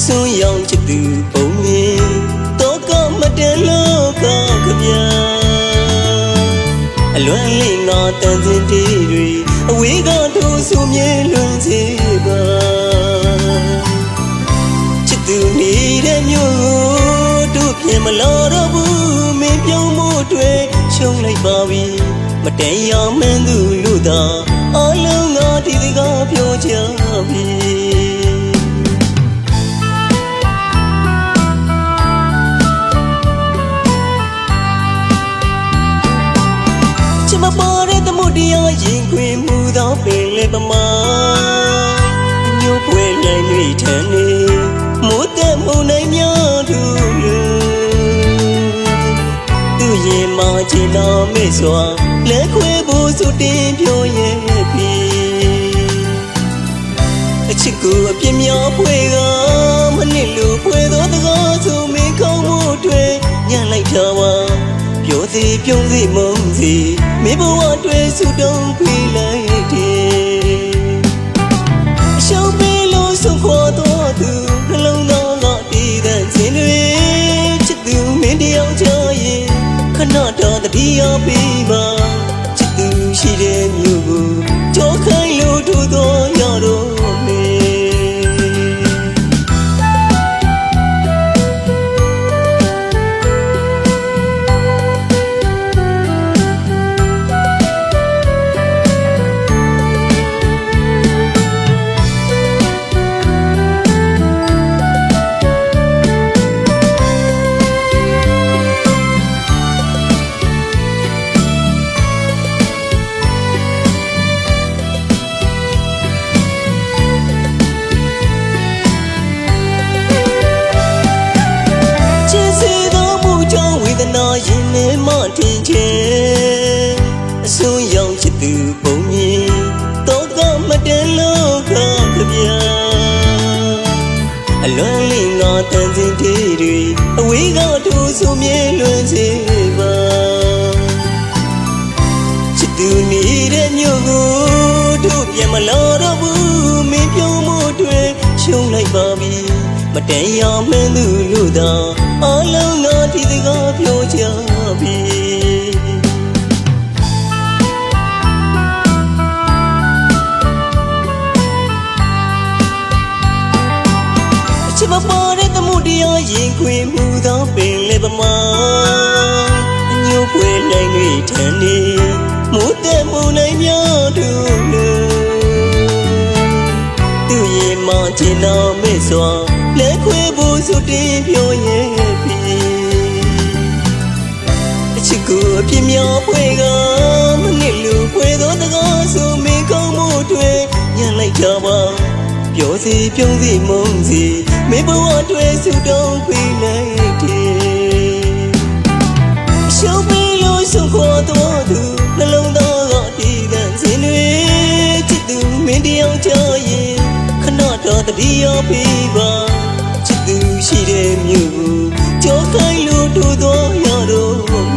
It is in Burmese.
စွန်းရောင်ချစ်သူပုံမြင်တော့ကမတန်လို့ကခဗျာအလွန်လေးငါတန်စင်တီတွေအဝေးကထိုးဆူမြဲလွန်စေပါချစ်သူနေတဲ့မြို့ကိုတို့ပြင်မလာတော့ဘူးမင်းပြုံးမှုတွေရှုံးလိုက်ပါပြီမတန်ရမန်းသူလူသာအလုံးငါဒီစကားပြောချပြီ လေပမာညို့ပွဲနိုင်တွေထန်နေမိုးတက်မှုနိုင်များသူလူသူရင်မချင်တော်မေ့စွာလက်ခွဲဖို့ဆိုတင်ပြောရဲ့ပြီအချစ်ကိုအပြစ်များဖွေကမနစ်လူဖွေသောတကားဆိုမင်းကောင်းမှုတွေညံ့လိုက်တာပါပြောစီပြုံးစီမုံစီမင်းဘဝတွေဆုတောင်းပေးလိုက် တော့တတိယပေးပါချစ်သူရှိတဲ့မြို့ကိုကြောခိုင်းလို့ထို့တော် ထဲမှထင်ချင်အစွန်းရောက်ချစ်သူပုံမြင်တော့ကမတန်လို့ခခဗျာအလွန်လေးငါတန်စင်တေးတွေအဝေးကထိုးဆိုမြဲလွန်စေပါချစ်သူနေတဲ့မြို့ကိုတို့ပြန်မလာတော့ဘူးမင်းပြုံးမှုတွေရှုံးလိုက်ပါပြီမတန်ရမင်းသူလူသာအလုံး ရားရင်ခွင်မှုသောပင်လေပမာအညို့ဖွယ်နိုင်တွေထန်နေမိုးတက်မှုနိုင်များသူလူသူရင်မချင်တော်မေ့စွာလက်ခွေဖို့ဆိုတင်ပြောရဲ့ပြီအချစ်ကိုအပြစ်များဖွယ်ကမနစ်လူဖွယ်သောတကားဆိုမင်းကောင်းမှုတွေညံ့လိုက်ကြပါပြောစီပြုံးစီမုံစီမေ ဘဝတွေဆုတောင်းပေးလိုက်တယ်ရှုံးပေးလို့ဆုံးခေါ်တော်သူနှလုံးသားကတည်တဲ့စင်တွေချစ်သူမင်းတယောက်ချရင်ခဏတော့တတိယပေးပါချစ်သူရှိတဲ့မြို့ကိုကြောခိုင်းလို့တို့တော်ရတော့